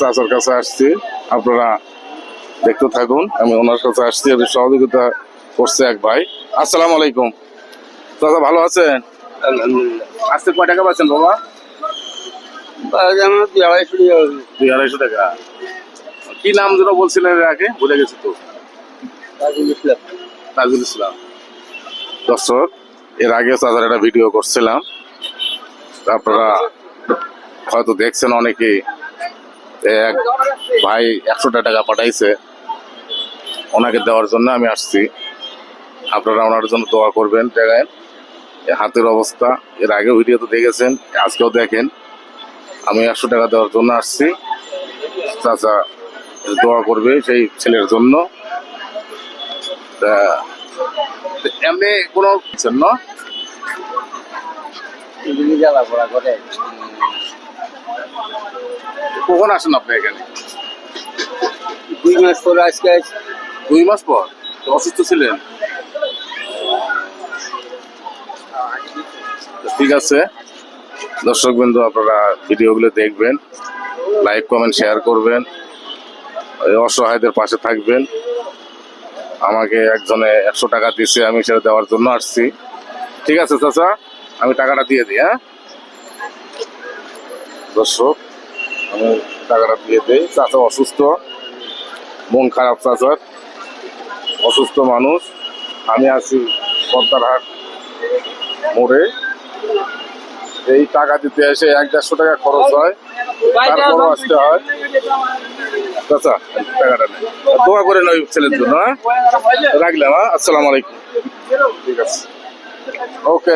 চাচার কাছে আসছি। আপনারা দেখতে থাকুন আমি ওনার কাছে আসছি এদের সহযোগিতা করছে এক ভাই। আসসালামু আলাইকুম। চাচা ভালো আছেন? আজকে কয় টাকা পাচ্ছেন বাবা? দুই আড়াইশো টাকা। কি নাম যেন বলছিলেন আগে? ভুলে গেছি তো। তাজুল ইসলাম। তাজুল ইসলাম। দর্শক এর আগে চাচার একটা ভিডিও করছিলাম। আপনারা হয়তো দেখছেন অনেকেই। এক ভাই একশোটা টাকা পাঠাইছে। ওনাকে দেওয়ার জন্য আমি আসছি। আপনারা ওনার জন্য দোয়া করবেন। এই হাতের অবস্থা। এর আগে ভিডিও তো দেখেছেন, আজকেও দেখেন। আমি একশো টাকা দেওয়ার জন্য আসছি। চাচা দোয়া করবে সেই ছেলের জন্য। এমনি কোনো জন্য। কখন আসেন আপনি এখানে? দুই মাস পরে আজকে দুই মাস পর? অসুস্থ ছিলেন? ঠিক আছে। দর্শক বিন্দু আপনারা ভিডিওগুলো দেখবেন লাইক কমেন্ট শেয়ার করবেন অসহায়দের পাশে থাকবেন। আমাকে একজনে একশো টাকা দিছে আমি সেটা দেওয়ার জন্য আসছি। ঠিক আছে চাচা আমি টাকাটা দিয়ে দিই হ্যাঁ? দর্শক, আমি টাকাটা দিয়ে দিই। চাচা অসুস্থ, মন খারাপ চাচার। অসুস্থ মানুষ, আমি আছি পদ্মারহাট মোড়ে। এই টাকা দিতে এসে এক দেড়শো টাকা খরচ হয়, তারপরও আসতে হয়। চাচা, টাকাটা নেই। দোয়া করে নয় ছেলের জন্য হ্যাঁ? রাখলাম হ্যাঁ? আসসালামু আলাইকুম। ঠিক আছে। ওকে